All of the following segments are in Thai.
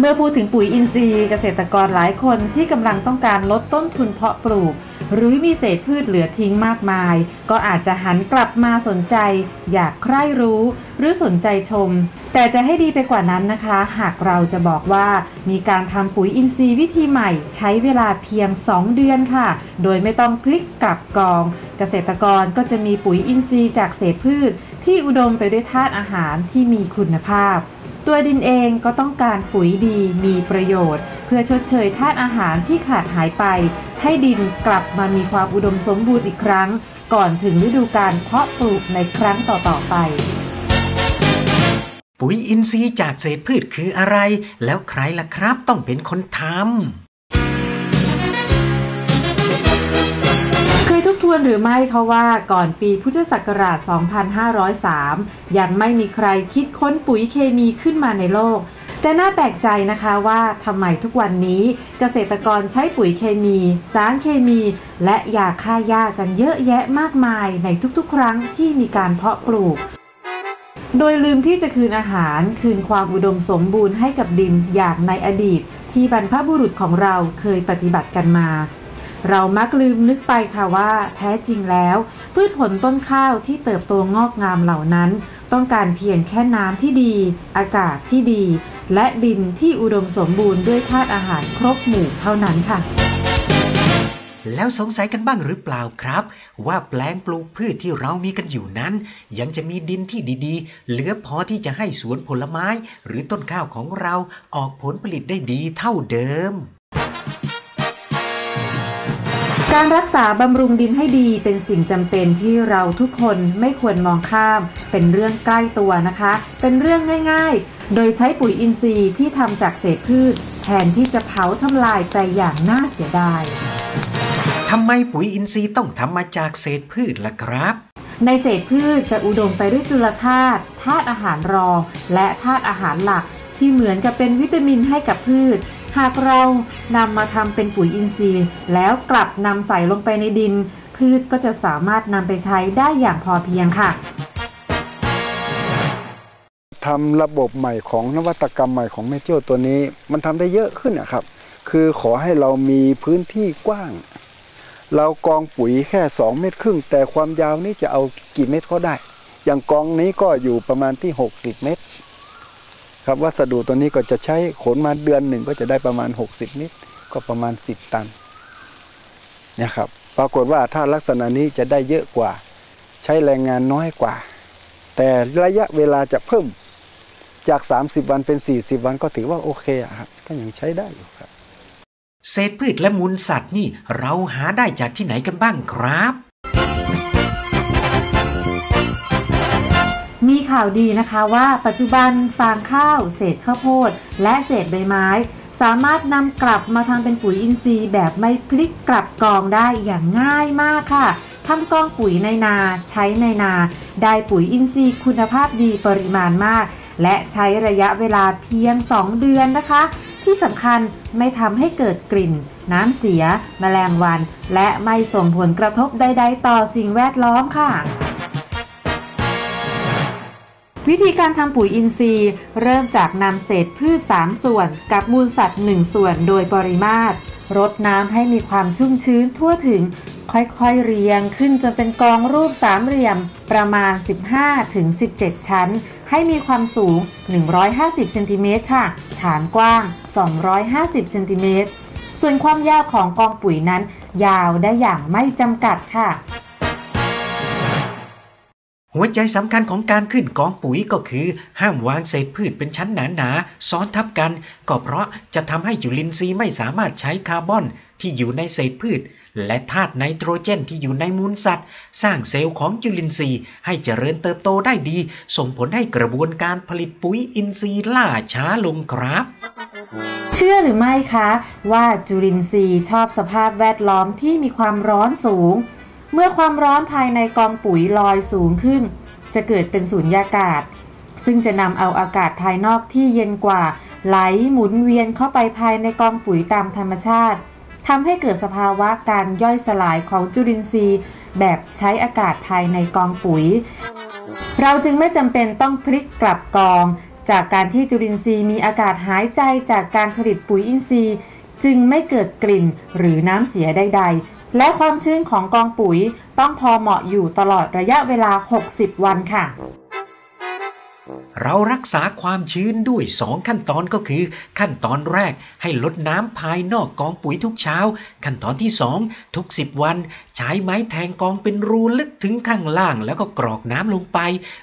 เมื่อพูดถึงปุ๋ยอินทรีย์เกษตรกรหลายคนที่กำลังต้องการลดต้นทุนเพาะปลูก หรือมีเศษพืชเหลือทิ้งมากมาย ก็อาจจะหันกลับมาสนใจ อยากใคร่รู้ หรือสนใจชม แต่จะให้ดีไปกว่านั้นนะคะ หากเราจะบอกว่ามีการทำปุ๋ยอินทรีย์วิธีใหม่ ใช้เวลาเพียง 2 เดือนค่ะ โดยไม่ต้องพลิกกลับกอง เกษตรกรก็จะมีปุ๋ยอินทรีย์จากเศษพืช ที่อุดมไปด้วยธาตุอาหารที่มีคุณภาพ ตัวดินเองก็ต้องการปุ๋ยดีมีประโยชน์ เพื่อชดเชยธาตุอาหารที่ขาดหายไป ให้ดินกลับมามีความอุดมสมบูรณ์อีกครั้ง ก่อนถึงฤดูการเพาะปลูกในครั้งต่อๆไป ปุ๋ยอินทรีย์จากเศษพืชคืออะไร แล้วใครล่ะครับต้องเป็นคนทำ ทวนหรือไม่คะว่าก่อนปีพุทธศักราช 2503 ยังไม่มีใครคิดค้นปุ๋ยเคมีขึ้นมาในโลก แต่น่าแปลกใจนะคะว่าทำไมทุกวันนี้เกษตรกรใช้ปุ๋ยเคมี สารเคมี และยาฆ่าหญ้ากันเยอะแยะมากมายในทุกๆ ครั้งที่มีการเพาะปลูกโดยลืมที่จะคืนอาหารคืนความอุดมสมบูรณ์ให้กับดินอย่างในอดีต ที่บรรพบุรุษของเราเคยปฏิบัติกันมา เรามักลืมนึกไปค่ะว่าแท้จริงแล้ว พืชผลต้นข้าวที่เติบโตงอกงามเหล่านั้น ต้องการเพียงแค่น้ำที่ดี อากาศที่ดี และดินที่อุดมสมบูรณ์ด้วยธาตุอาหารครบหมู่เท่านั้นค่ะ แล้วสงสัยกันบ้างหรือเปล่าครับ ว่าแปลงปลูกพืชที่เรามีกันอยู่นั้น ยังจะมีดินที่ดีๆ เหลือพอที่จะให้สวนผลไม้ หรือต้นข้าวของเราออกผลผลิตได้ดีเท่าเดิม การรักษาบำรุงดินให้ดีเป็นสิ่งจำเป็นที่เราทุกคนไม่ควรมองข้าม เป็นเรื่องใกล้ตัวนะคะ เป็นเรื่องง่าย ๆ โดยใช้ปุ๋ยอินทรีย์ที่ทำจากเศษพืช แทนที่จะเผาทำลายไปอย่างน่าเสียดายทำไมปุ๋ยอินทรีย์ต้องทำมาจากเศษพืชล่ะครับ ในเศษพืชจะอุดมไปด้วยจุลธาตุธาตุอาหารรอง และธาตุอาหารหลักที่เหมือนกับเป็นวิตามินให้กับพืช หากเรานำมาทำเป็นปุ๋ยอินทรีย์ แล้วกลับนำใส่ลงไปในดิน พืชก็จะสามารถนำไปใช้ได้อย่างพอเพียงค่ะทำระบบใหม่ของนวัตกรรมใหม่ของแมเจิลตัวนี้ มันทำได้เยอะขึ้นนะครับ คือขอให้เรามีพื้นที่กว้าง เรากองปุ๋ยแค่ 2 เมตรครึ่ง แต่ความยาวนี้จะเอากี่เมตรก็ได้ อย่างกองนี้ก็อยู่ประมาณที่ 60 เมตร ครับวัสดุตัวนี้ก็จะใช้ขนมาเดือนหนึ่งก็จะได้ประมาณ 60เมตรก็ประมาณ 10 ตันเนี่ยครับปรากฏว่าถ้าลักษณะนี้จะได้เยอะกว่า ใช้แรงงานน้อยกว่า แต่ระยะเวลาจะเพิ่มจาก 30 วันเป็น 40 วันก็ถือว่าโอเคอะครับก็ยังใช้ได้อยู่ครับ เศษพืชและมูลสัตว์นี่เราหาได้จากที่ไหนกันบ้างครับ มีข่าวดีนะคะว่าปัจจุบันฟางข้าว เศษข้าวโพด และเศษใบไม้ สามารถนำกลับมาทำเป็นปุ๋ยอินทรีย์แบบไม่พลิกกลับกองได้อย่างง่ายมากค่ะทำกองปุ๋ยในนา ใช้ในนา ได้ปุ๋ยอินทรีย์คุณภาพดีปริมาณมาก และใช้ระยะเวลาเพียง 2 เดือนนะคะ ที่สำคัญไม่ทำให้เกิดกลิ่น น้ำเสีย แมลงวัน และไม่ส่งผลกระทบใด ๆ ต่อสิ่งแวดล้อมค่ะ วิธีการทำปุ๋ยอินทรีย์ เริ่มจากนำเศษพืช 3 ส่วน กับมูลสัตว์ 1 ส่วนโดยปริมาตรรดน้ำให้มีความชุ่มชื้นทั่วถึง ค่อยๆเรียงขึ้นจนเป็นกองรูปสามเหลี่ยม ประมาณ 15-17 ชั้น ให้มีความสูง 150 เซนติเมตรค่ะ ฐานกว้าง 250 เซนติเมตร ส่วนความยาวของกองปุ๋ยนั้น ยาวได้อย่างไม่จำกัดค่ะ หัวใจสำคัญของการขึ้นกองปุ๋ยก็คือ ห้ามวางเศษพืชเป็นชั้นหนาๆซ้อนทับกัน ก็เพราะจะทำให้จุลินทรีย์ไม่สามารถใช้คาร์บอนที่อยู่ในเศษพืช และธาตุไนโตรเจนที่อยู่ในมูลสัตว์ สร้างเซลล์ของจุลินทรีย์ให้เจริญเติบโตได้ดี ส่งผลให้กระบวนการผลิตปุ๋ยอินทรีย์ล่าช้าลงครับ เชื่อหรือไม่คะ ว่าจุลินทรีย์ชอบสภาพแวดล้อมที่มีความร้อนสูง เมื่อความร้อนภายในกองปุ๋ยลอยสูงขึ้น จะเกิดเป็นสูญญากาศ ซึ่งจะนำเอาอากาศภายนอกที่เย็นกว่า ไหลหมุนเวียนเข้าไปภายในกองปุ๋ยตามธรรมชาติทำให้เกิดสภาวะการย่อยสลายของจุลินทรีย์ แบบใช้อากาศภายในกองปุ๋ย เราจึงไม่จำเป็นต้องพลิกกลับกอง จากการที่จุลินทรีย์มีอากาศหายใจจากการผลิตปุ๋ยอินทรีย์ จึงไม่เกิดกลิ่นหรือน้ำเสียใดๆ และความชื้นของกองปุ๋ยต้องพอเหมาะอยู่ตลอดระยะเวลา 60 วันค่ะ เรารักษาความชื้นด้วย2ขั้นตอนก็คือ ขั้นตอนแรกให้ลดน้ำภายนอกกองปุ๋ยทุกเช้า ขั้นตอนที่2ทุก10วัน ใช้ไม้แทงกองเป็นรูลึกถึงข้างล่าง แล้วก็กรอกน้ำลงไป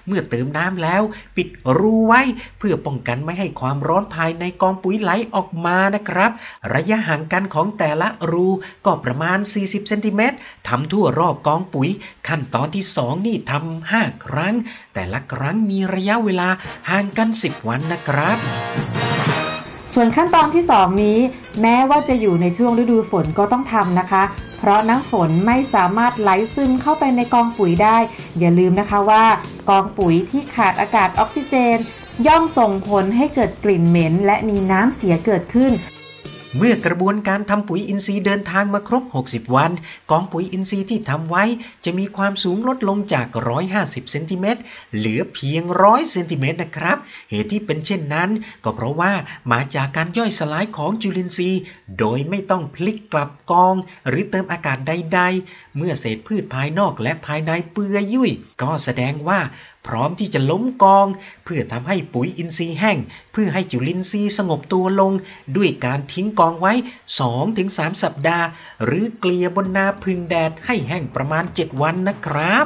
เมื่อเติมน้ำแล้ว ปิดรูไว้เพื่อป้องกันไม่ให้ความร้อนภายในกองปุ๋ยไหลออกมานะครับ ระยะห่างกันของแต่ละรูก็ประมาณ 40เซนติเมตรทำทั่วรอบกองปุ๋ย ขั้นตอนที่2นี่ทำ5ครั้ง แต่ละครั้งมีระยะเวลาห่างกัน 10 วันนะครับ ส่วนขั้นตอนที่ 2 นี้ แม้ว่าจะอยู่ในช่วงฤดูฝนก็ต้องทำนะคะ เพราะน้ำฝนไม่สามารถไหลซึมเข้าไปในกองปุ๋ยได้ อย่าลืมนะคะว่ากองปุ๋ยที่ขาดอากาศออกซิเจน ย่อมส่งผลให้เกิดกลิ่นเหม็น และมีน้ำเสียเกิดขึ้น เมื่อกระบวนการทำปุ๋ยอินทรีย์เดินทางมาครบ 60 วัน กองปุ๋ยอินทรีย์ที่ทำไว้ จะมีความสูงลดลงจาก 150 เซนติเมตรเหลือเพียง 100 เซนติเมตรนะครับ เหตุที่เป็นเช่นนั้น ก็เพราะว่ามาจากการย่อยสลายของจุลินทรีย์ โดยไม่ต้องพลิกกลับกอง หรือเติมอากาศใด ๆ เมื่อเศษพืชภายนอกและภายในเปื่อยยุ่ย ก็แสดงว่า พร้อมที่จะล้มกอง เพื่อทำให้ปุ๋ยอินทรีย์แห้ง เพื่อให้จุลินทรีย์สงบตัวลง ด้วยการทิ้งกองไว้ 2-3 สัปดาห์ หรือเกลี่ยบนนาพึ่งแดดให้แห้งประมาณ 7 วันนะครับ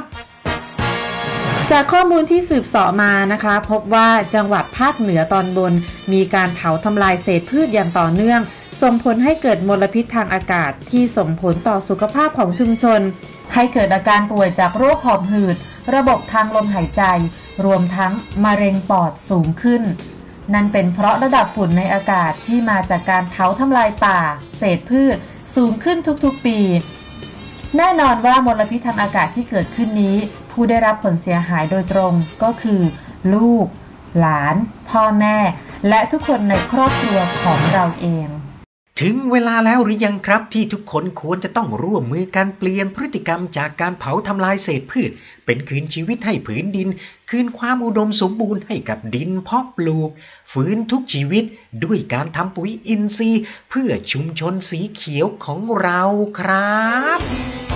จากข้อมูลที่สืบเสาะมานะคะ พบว่าจังหวัดภาคเหนือตอนบน มีการเผาทำลายเศษพืชอย่างต่อเนื่อง ส่งผลให้เกิดมลพิษทางอากาศที่ส่งผลต่อสุขภาพของชุมชน ให้เกิดอาการป่วยจากโรคหอบหืด ระบบทางลมหายใจ รวมทั้งมะเร็งปอดสูงขึ้น นั่นเป็นเพราะระดับฝุ่นในอากาศที่มาจากการเผาทำลายป่า เศษพืช สูงขึ้นทุกๆปี แน่นอนว่ามลพิษทางอากาศที่เกิดขึ้นนี้ ผู้ได้รับผลเสียหายโดยตรงก็คือ ลูก หลาน พ่อแม่ และทุกคนในครอบครัวของเราเอง ถึงเวลาแล้วหรือยังครับที่ทุกคนควรจะต้องร่วมมือการเปลี่ยนพฤติกรรมจากการเผาทำลายเศษพืช เป็นคืนชีวิตให้ผืนดิน คืนความอุดมสมบูรณ์ให้กับดินเพาะปลูกฟื้นทุกชีวิตด้วยการทำปุ๋ยอินทรีย์ เพื่อชุมชนสีเขียวของเราครับ